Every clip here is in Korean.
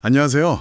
안녕하세요.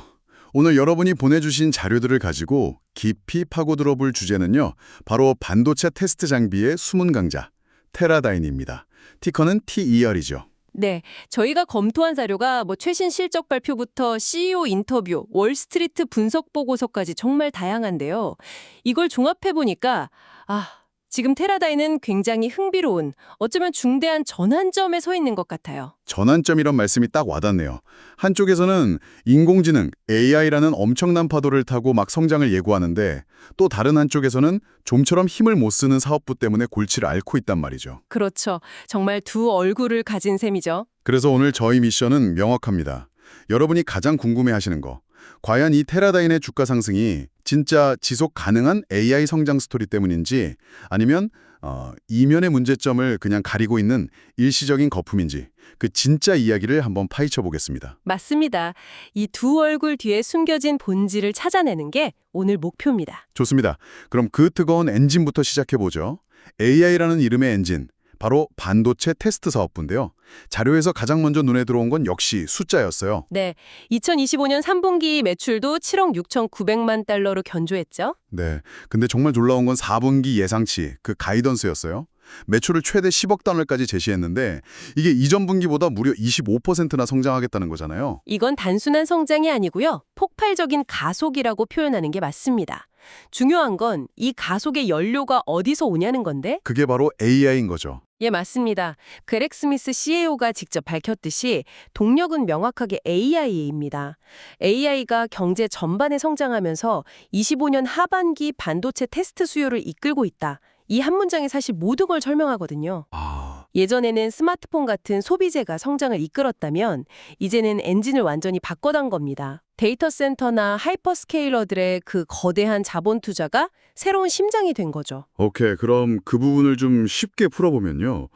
오늘 여러분이 보내주신 자료들을 가지고 깊이 파고들어 볼 주제는요. 바로 반도체 테스트 장비의 숨은 강자, 테라다인입니다. 티커는 TER이죠. 네, 저희가 검토한 자료가 뭐 최신 실적 발표부터 CEO 인터뷰, 월스트리트 분석 보고서까지 정말 다양한데요. 이걸 종합해 보니까 아, 지금 테라다인은 굉장히 흥미로운, 어쩌면 중대한 전환점에 서 있는 것 같아요. 전환점이란 말씀이 딱 와닿네요. 한쪽에서는 인공지능, AI라는 엄청난 파도를 타고 막 성장을 예고하는데 또 다른 한쪽에서는 좀처럼 힘을 못 쓰는 사업부 때문에 골치를 앓고 있단 말이죠. 그렇죠. 정말 두 얼굴을 가진 셈이죠. 그래서 오늘 저희 미션은 명확합니다. 여러분이 가장 궁금해하시는 거. 과연 이 테라다인의 주가 상승이 진짜 지속 가능한 AI 성장 스토리 때문인지 아니면 어, 이면의 문제점을 그냥 가리고 있는 일시적인 거품인지 그 진짜 이야기를 한번 파헤쳐 보겠습니다. 맞습니다. 이 두 얼굴 뒤에 숨겨진 본질을 찾아내는 게 오늘 목표입니다. 좋습니다. 그럼 그 뜨거운 엔진부터 시작해 보죠. AI라는 이름의 엔진, 바로 반도체 테스트 사업부인데요. 자료에서 가장 먼저 눈에 들어온 건 역시 숫자였어요. 네, 2025년 3분기 매출도 7억 6,900만 달러로 견조했죠. 네. 근데 정말 놀라운 건 4분기 예상치, 그 가이던스였어요. 매출을 최대 10억 달러까지 제시했는데 이게 이전 분기보다 무려 25%나 성장하겠다는 거잖아요. 이건 단순한 성장이 아니고요. 폭발적인 가속이라고 표현하는 게 맞습니다. 중요한 건 이 가속의 연료가 어디서 오냐는 건데? 그게 바로 AI인 거죠. 예, 맞습니다. 그렉 스미스 CEO가 직접 밝혔듯이 동력은 명확하게 AI입니다. AI가 경제 전반에 성장하면서 25년 하반기 반도체 테스트 수요를 이끌고 있다. 이 한 문장이 사실 모든 걸 설명하거든요. 아, 예전에는 스마트폰 같은 소비재가 성장을 이끌었다면 이제는 엔진을 완전히 바꿔단 겁니다. 데이터 센터나 하이퍼스케일러들의 그 거대한 자본 투자가 새로운 심장이 된 거죠. 오케이. 그럼 그 부분을 좀 쉽게 풀어보면요.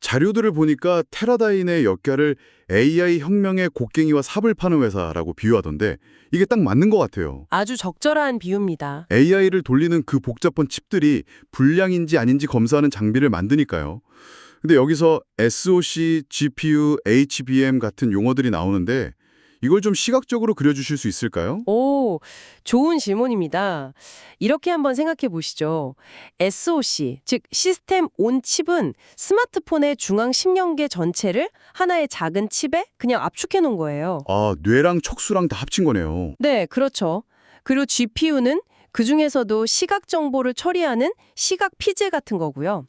자료들을 보니까 테라다인의 역할을 AI 혁명의 곡괭이와 삽을 파는 회사라고 비유하던데 이게 딱 맞는 것 같아요. 아주 적절한 비유입니다. AI를 돌리는 그 복잡한 칩들이 불량인지 아닌지 검사하는 장비를 만드니까요. 근데 여기서 SoC, GPU, HBM 같은 용어들이 나오는데 이걸 좀 시각적으로 그려주실 수 있을까요? 오, 좋은 질문입니다. 이렇게 한번 생각해 보시죠. SoC, 즉 시스템 온 칩은 스마트폰의 중앙 신경계 전체를 하나의 작은 칩에 그냥 압축해 놓은 거예요. 아, 뇌랑 척수랑 다 합친 거네요. 네, 그렇죠. 그리고 GPU는 그 중에서도 시각 정보를 처리하는 시각 피제 같은 거고요.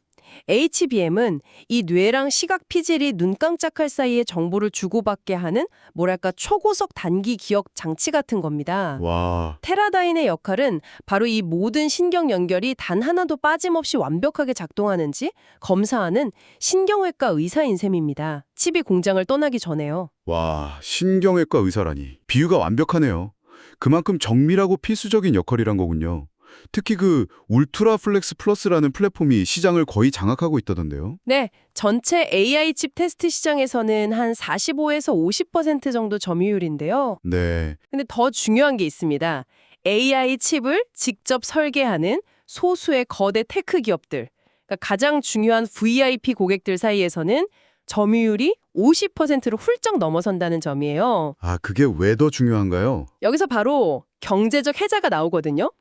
HBM은 이 뇌랑 시각 피질이 눈 깜짝할 사이에 정보를 주고받게 하는 뭐랄까 초고속 단기 기억 장치 같은 겁니다. 와, 테라다인의 역할은 바로 이 모든 신경 연결이 단 하나도 빠짐없이 완벽하게 작동하는지 검사하는 신경외과 의사인 셈입니다. 칩이 공장을 떠나기 전에요. 와, 신경외과 의사라니. 비유가 완벽하네요. 그만큼 정밀하고 필수적인 역할이란 거군요. 특히 그 울트라 플렉스 플러스라는 플랫폼이 시장을 거의 장악하고 있다던데요. 네, 전체 AI 칩 테스트 시장에서는 한 45에서 50% 정도 점유율인데요. 네, 근데 더 중요한 게 있습니다. AI 칩을 직접 설계하는 소수의 거대 테크 기업들, 그러니까 가장 중요한 VIP 고객들 사이에서는 점유율이 50%를 훌쩍 넘어선다는 점이에요. 아, 그게 왜 더 중요한가요? 여기서 바로 경제적 혜자가 나오거든요.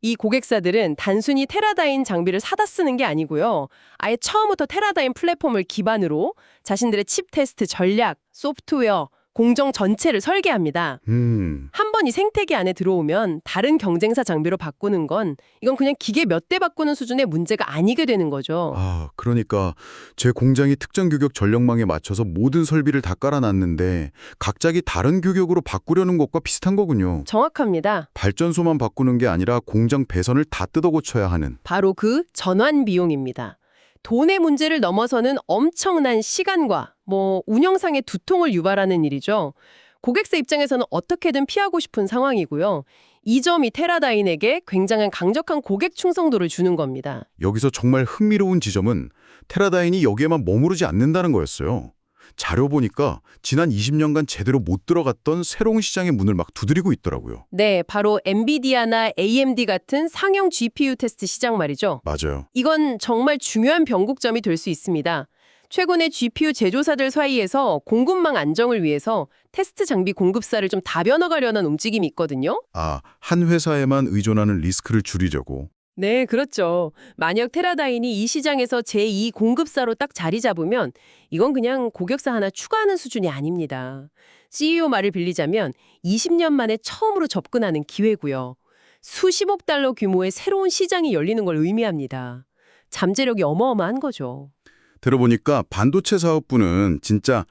이 고객사들은 단순히 테라다인 장비를 사다 쓰는 게 아니고요. 아예 처음부터 테라다인 플랫폼을 기반으로 자신들의 칩 테스트 전략, 소프트웨어, 공정 전체를 설계합니다. 음, 한 번 이 생태계 안에 들어오면 다른 경쟁사 장비로 바꾸는 건 이건 그냥 기계 몇 대 바꾸는 수준의 문제가 아니게 되는 거죠. 아, 그러니까 제 공장이 특정 규격 전력망에 맞춰서 모든 설비를 다 깔아놨는데 각자기 다른 규격으로 바꾸려는 것과 비슷한 거군요. 정확합니다. 발전소만 바꾸는 게 아니라 공장 배선을 다 뜯어 고쳐야 하는. 바로 그 전환 비용입니다. 돈의 문제를 넘어서는 엄청난 시간과 뭐 운영상의 두통을 유발하는 일이죠. 고객사 입장에서는 어떻게든 피하고 싶은 상황이고요. 이 점이 테라다인에게 굉장한 강력한 고객 충성도를 주는 겁니다. 여기서 정말 흥미로운 지점은 테라다인이 여기에만 머무르지 않는다는 거였어요. 자료 보니까 지난 20년간 제대로 못 들어갔던 새로운 시장의 문을 막 두드리고 있더라고요. 네, 바로 엔비디아나 AMD 같은 상용 GPU 테스트 시장 말이죠. 맞아요. 이건 정말 중요한 변곡점이 될 수 있습니다. 최근에 GPU 제조사들 사이에서 공급망 안정을 위해서 테스트 장비 공급사를 좀 다변화가려는 움직임이 있거든요. 아, 한 회사에만 의존하는 리스크를 줄이려고. 네, 그렇죠. 만약 테라다인이 이 시장에서 제2 공급사로 딱 자리 잡으면 이건 그냥 고객사 하나 추가하는 수준이 아닙니다. CEO 말을 빌리자면 20년 만에 처음으로 접근하는 기회고요. 수십억 달러 규모의 새로운 시장이 열리는 걸 의미합니다. 잠재력이 어마어마한 거죠. 들어보니까 반도체 사업부는 진짜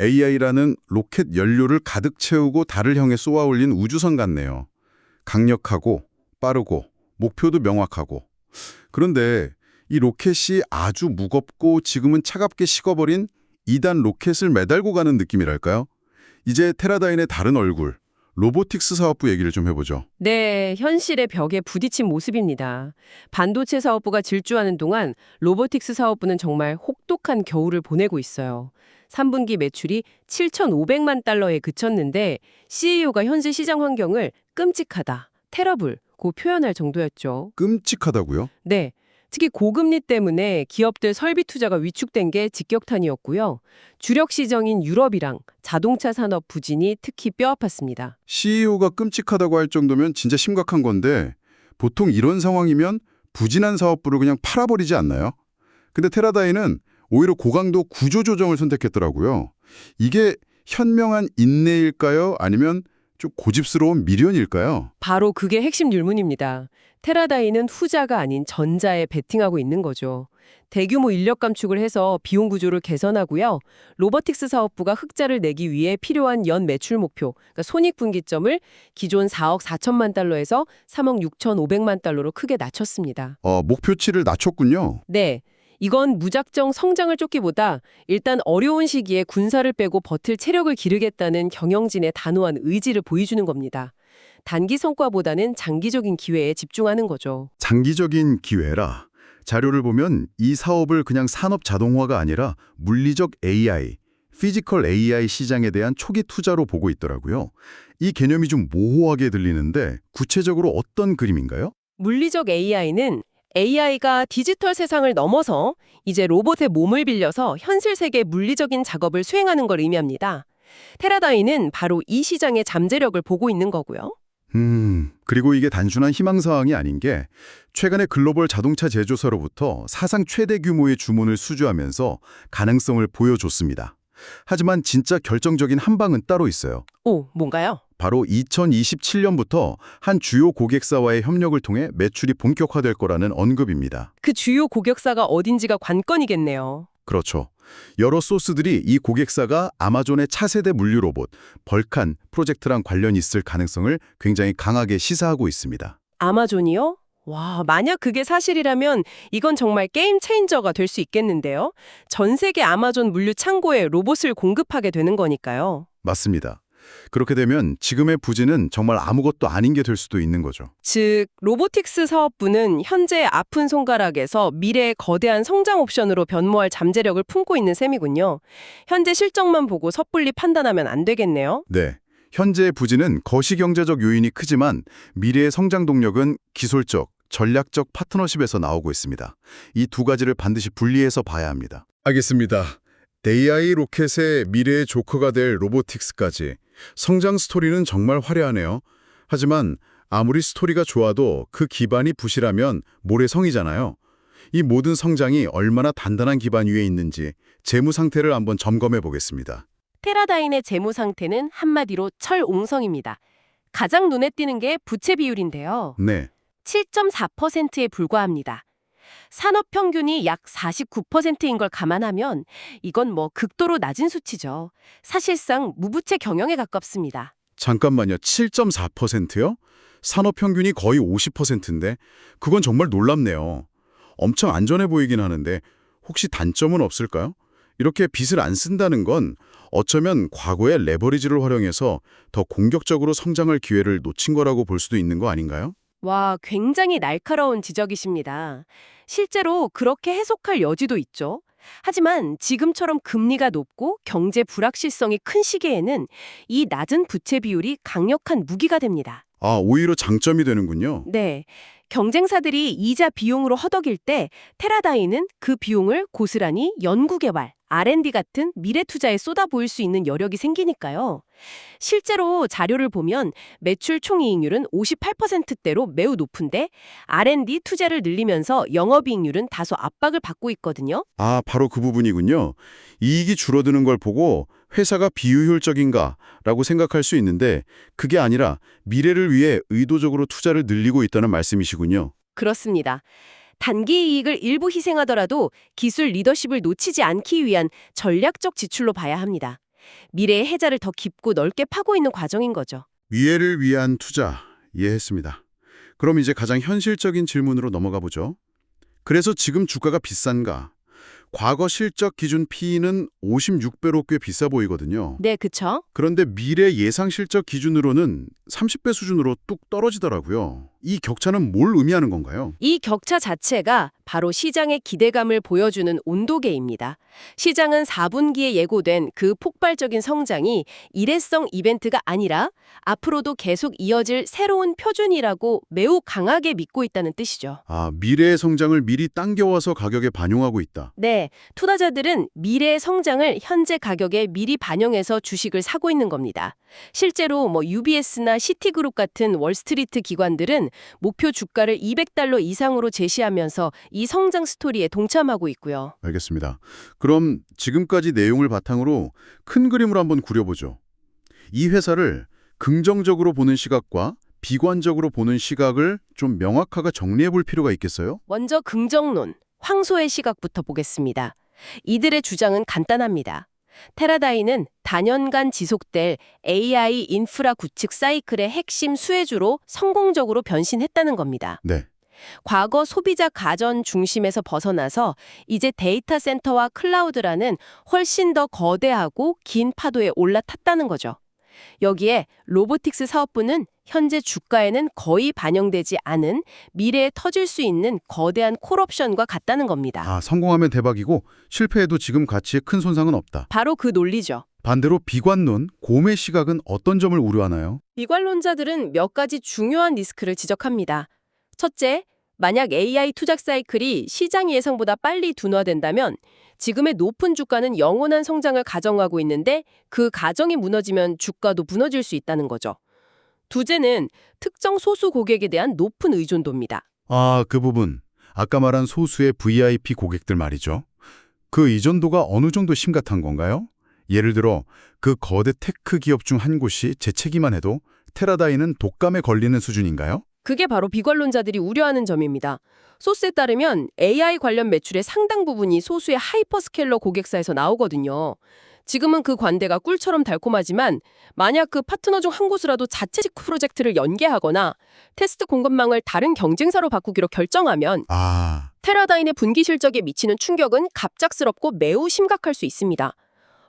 AI라는 로켓 연료를 가득 채우고 달을 향해 쏘아 올린 우주선 같네요. 강력하고 빠르고 목표도 명확하고. 그런데 이 로켓이 아주 무겁고 지금은 차갑게 식어버린 2단 로켓을 매달고 가는 느낌이랄까요? 이제 테라다인의 다른 얼굴, 로보틱스 사업부 얘기를 좀 해보죠. 네, 현실의 벽에 부딪힌 모습입니다. 반도체 사업부가 질주하는 동안 로보틱스 사업부는 정말 혹독한 겨울을 보내고 있어요. 3분기 매출이 7,500만 달러에 그쳤는데 CEO가 현재 시장 환경을 끔찍하다, 테러블, 고 표현할 정도였죠. 끔찍하다고요? 네. 특히 고금리 때문에 기업들 설비 투자가 위축된 게 직격탄이었고요. 주력 시장인 유럽이랑 자동차 산업 부진이 특히 뼈아팠습니다. CEO가 끔찍하다고 할 정도면 진짜 심각한 건데 보통 이런 상황이면 부진한 사업부를 그냥 팔아버리지 않나요? 근데 테라다인은 오히려 고강도 구조조정을 선택했더라고요. 이게 현명한 인내일까요? 아니면 좀 고집스러운 미련일까요? 바로 그게 핵심 율문입니다. 테라다인은 후자가 아닌 전자에 베팅하고 있는 거죠. 대규모 인력 감축을 해서 비용 구조를 개선하고요. 로보틱스 사업부가 흑자를 내기 위해 필요한 연 매출 목표, 그러니까 손익분기점을 기존 4억 4천만 달러에서 3억 6천 5백만 달러로 크게 낮췄습니다. 어, 목표치를 낮췄군요. 네. 이건 무작정 성장을 쫓기보다 일단 어려운 시기에 군사를 빼고 버틸 체력을 기르겠다는 경영진의 단호한 의지를 보여주는 겁니다. 단기 성과보다는 장기적인 기회에 집중하는 거죠. 장기적인 기회라. 자료를 보면 이 사업을 그냥 산업 자동화가 아니라 물리적 AI, 피지컬 AI 시장에 대한 초기 투자로 보고 있더라고요. 이 개념이 좀 모호하게 들리는데 구체적으로 어떤 그림인가요? 물리적 AI는 AI가 디지털 세상을 넘어서 이제 로봇의 몸을 빌려서 현실 세계 물리적인 작업을 수행하는 걸 의미합니다. 테라다인은 바로 이 시장의 잠재력을 보고 있는 거고요. 음, 그리고 이게 단순한 희망사항이 아닌 게 최근에 글로벌 자동차 제조사로부터 사상 최대 규모의 주문을 수주하면서 가능성을 보여줬습니다. 하지만 진짜 결정적인 한 방은 따로 있어요. 오, 뭔가요? 바로 2027년부터 한 주요 고객사와의 협력을 통해 매출이 본격화될 거라는 언급입니다. 그 주요 고객사가 어딘지가 관건이겠네요. 그렇죠. 여러 소스들이 이 고객사가 아마존의 차세대 물류 로봇 벌칸 프로젝트랑 관련이 있을 가능성을 굉장히 강하게 시사하고 있습니다. 아마존이요? 와, 만약 그게 사실이라면 이건 정말 게임 체인저가 될 수 있겠는데요. 전 세계 아마존 물류 창고에 로봇을 공급하게 되는 거니까요. 맞습니다. 그렇게 되면 지금의 부진은 정말 아무것도 아닌 게 될 수도 있는 거죠. 즉, 로보틱스 사업부는 현재 아픈 손가락에서 미래의 거대한 성장 옵션으로 변모할 잠재력을 품고 있는 셈이군요. 현재 실적만 보고 섣불리 판단하면 안 되겠네요. 네. 현재의 부진은 거시경제적 요인이 크지만 미래의 성장 동력은 기술적, 전략적 파트너십에서 나오고 있습니다. 이 두 가지를 반드시 분리해서 봐야 합니다. 알겠습니다. AI 로켓의 미래의 조커가 될 로보틱스까지 성장 스토리는 정말 화려하네요. 하지만 아무리 스토리가 좋아도 그 기반이 부실하면 모래성이잖아요. 이 모든 성장이 얼마나 단단한 기반 위에 있는지 재무 상태를 한번 점검해 보겠습니다. 테라다인의 재무 상태는 한마디로 철옹성입니다. 가장 눈에 띄는 게 부채 비율인데요. 네. 7.4%에 불과합니다. 산업 평균이 약 49%인 걸 감안하면 이건 뭐 극도로 낮은 수치죠. 사실상 무부채 경영에 가깝습니다. 잠깐만요. 7.4%요? 산업 평균이 거의 50%인데 그건 정말 놀랍네요. 엄청 안전해 보이긴 하는데 혹시 단점은 없을까요? 이렇게 빚을 안 쓴다는 건 어쩌면 과거의 레버리지를 활용해서 더 공격적으로 성장할 기회를 놓친 거라고 볼 수도 있는 거 아닌가요? 와, 굉장히 날카로운 지적이십니다. 실제로 그렇게 해석할 여지도 있죠. 하지만 지금처럼 금리가 높고 경제 불확실성이 큰 시기에는 이 낮은 부채 비율이 강력한 무기가 됩니다. 아, 오히려 장점이 되는군요. 네. 경쟁사들이 이자 비용으로 허덕일 때 테라다인은 그 비용을 고스란히 연구개발, R&D 같은 미래 투자에 쏟아 부을 수 있는 여력이 생기니까요. 실제로 자료를 보면 매출 총이익률은 58%대로 매우 높은데 R&D 투자를 늘리면서 영업이익률은 다소 압박을 받고 있거든요. 아, 바로 그 부분이군요. 이익이 줄어드는 걸 보고 회사가 비효율적인가라고 생각할 수 있는데 그게 아니라 미래를 위해 의도적으로 투자를 늘리고 있다는 말씀이시군요. 그렇습니다. 단기 이익을 일부 희생하더라도 기술 리더십을 놓치지 않기 위한 전략적 지출로 봐야 합니다. 미래의 해자를 더 깊고 넓게 파고 있는 과정인 거죠. 미래를 위한 투자 이해했습니다. 그럼 이제 가장 현실적인 질문으로 넘어가 보죠. 그래서 지금 주가가 비싼가? 과거 실적 기준 P는 56배로 꽤 비싸 보이거든요. 네, 그쵸? 그런데 미래 예상 실적 기준으로는 30배 수준으로 뚝 떨어지더라고요. 이 격차는 뭘 의미하는 건가요? 이 격차 자체가 바로 시장의 기대감을 보여주는 온도계입니다. 시장은 4분기에 예고된 그 폭발적인 성장이 일회성 이벤트가 아니라 앞으로도 계속 이어질 새로운 표준이라고 매우 강하게 믿고 있다는 뜻이죠. 아, 미래의 성장을 미리 당겨와서 가격에 반영하고 있다. 네, 투자자들은 미래의 성장을 현재 가격에 미리 반영해서 주식을 사고 있는 겁니다. 실제로 뭐 UBS나 시티그룹 같은 월스트리트 기관들은 목표 주가를 200달러 이상으로 제시하면서 이 성장 스토리에 동참하고 있고요. 알겠습니다. 그럼 지금까지 내용을 바탕으로 큰 그림으로 한번 그려보죠. 이 회사를 긍정적으로 보는 시각과 비관적으로 보는 시각을 좀 명확하게 정리해 볼 필요가 있겠어요? 먼저 긍정론, 황소의 시각부터 보겠습니다. 이들의 주장은 간단합니다. 테라다이는 단연간 지속될 AI 인프라 구축 사이클의 핵심 수혜주로 성공적으로 변신했다는 겁니다. 네. 과거 소비자 가전 중심에서 벗어나서 이제 데이터 센터와 클라우드라는 훨씬 더 거대하고 긴 파도에 올라탔다는 거죠. 여기에 로보틱스 사업부는 현재 주가에는 거의 반영되지 않은 미래에 터질 수 있는 거대한 콜옵션과 같다는 겁니다. 아, 성공하면 대박이고 실패해도 지금 가치에 큰 손상은 없다. 바로 그 논리죠. 반대로 비관론, 고매 시각은 어떤 점을 우려하나요? 비관론자들은 몇 가지 중요한 리스크를 지적합니다. 첫째, 만약 AI 투자 사이클이 시장 예상보다 빨리 둔화된다면 지금의 높은 주가는 영원한 성장을 가정하고 있는데 그 가정이 무너지면 주가도 무너질 수 있다는 거죠. 두째는 특정 소수 고객에 대한 높은 의존도입니다. 아, 그 부분. 아까 말한 소수의 VIP 고객들 말이죠. 그 의존도가 어느 정도 심각한 건가요? 예를 들어 그 거대 테크 기업 중 한 곳이 재채기만 해도 테라다이는 독감에 걸리는 수준인가요? 그게 바로 비관론자들이 우려하는 점입니다. 소스에 따르면 AI 관련 매출의 상당 부분이 소수의 하이퍼스케일러 고객사에서 나오거든요. 지금은 그 관대가 꿀처럼 달콤하지만 만약 그 파트너 중 한 곳이라도 자체직 프로젝트를 연계하거나 테스트 공급망을 다른 경쟁사로 바꾸기로 결정하면 아, 테라다인의 분기 실적에 미치는 충격은 갑작스럽고 매우 심각할 수 있습니다.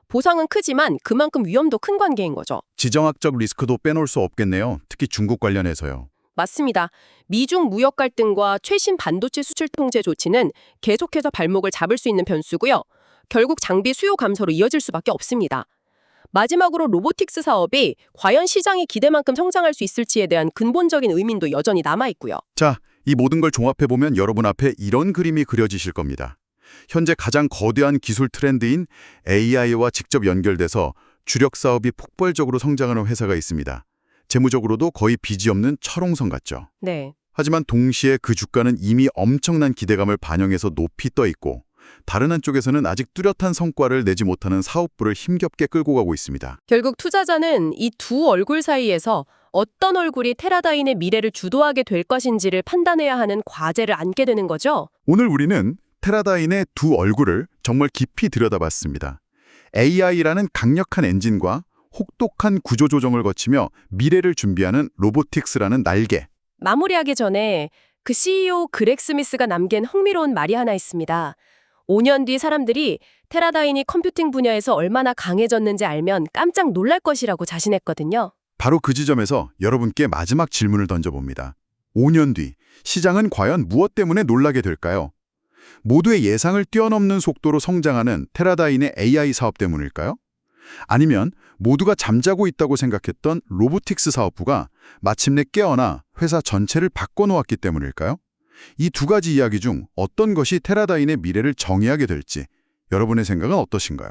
보상은 크지만 그만큼 위험도 큰 관계인 거죠. 지정학적 리스크도 빼놓을 수 없겠네요. 특히 중국 관련해서요. 맞습니다. 미중 무역 갈등과 최신 반도체 수출 통제 조치는 계속해서 발목을 잡을 수 있는 변수고요. 결국 장비 수요 감소로 이어질 수밖에 없습니다. 마지막으로 로보틱스 사업이 과연 시장의 기대만큼 성장할 수 있을지에 대한 근본적인 의민도 여전히 남아 있고요. 자, 이 모든 걸 종합해보면 여러분 앞에 이런 그림이 그려지실 겁니다. 현재 가장 거대한 기술 트렌드인 AI와 직접 연결돼서 주력 사업이 폭발적으로 성장하는 회사가 있습니다. 재무적으로도 거의 빚이 없는 철옹성 같죠. 네. 하지만 동시에 그 주가는 이미 엄청난 기대감을 반영해서 높이 떠 있고 다른 한쪽에서는 아직 뚜렷한 성과를 내지 못하는 사업부를 힘겹게 끌고 가고 있습니다. 결국 투자자는 이 두 얼굴 사이에서 어떤 얼굴이 테라다인의 미래를 주도하게 될 것인지를 판단해야 하는 과제를 안게 되는 거죠. 오늘 우리는 테라다인의 두 얼굴을 정말 깊이 들여다봤습니다. AI라는 강력한 엔진과 혹독한 구조 조정을 거치며 미래를 준비하는 로보틱스라는 날개. 마무리하기 전에 그 CEO 그렉 스미스가 남긴 흥미로운 말이 하나 있습니다. 5년 뒤 사람들이 테라다인이 컴퓨팅 분야에서 얼마나 강해졌는지 알면 깜짝 놀랄 것이라고 자신했거든요. 바로 그 지점에서 여러분께 마지막 질문을 던져봅니다. 5년 뒤 시장은 과연 무엇 때문에 놀라게 될까요? 모두의 예상을 뛰어넘는 속도로 성장하는 테라다인의 AI 사업 때문일까요? 아니면 모두가 잠자고 있다고 생각했던 로보틱스 사업부가 마침내 깨어나 회사 전체를 바꿔놓았기 때문일까요? 이 두 가지 이야기 중 어떤 것이 테라다인의 미래를 정의하게 될지 여러분의 생각은 어떠신가요?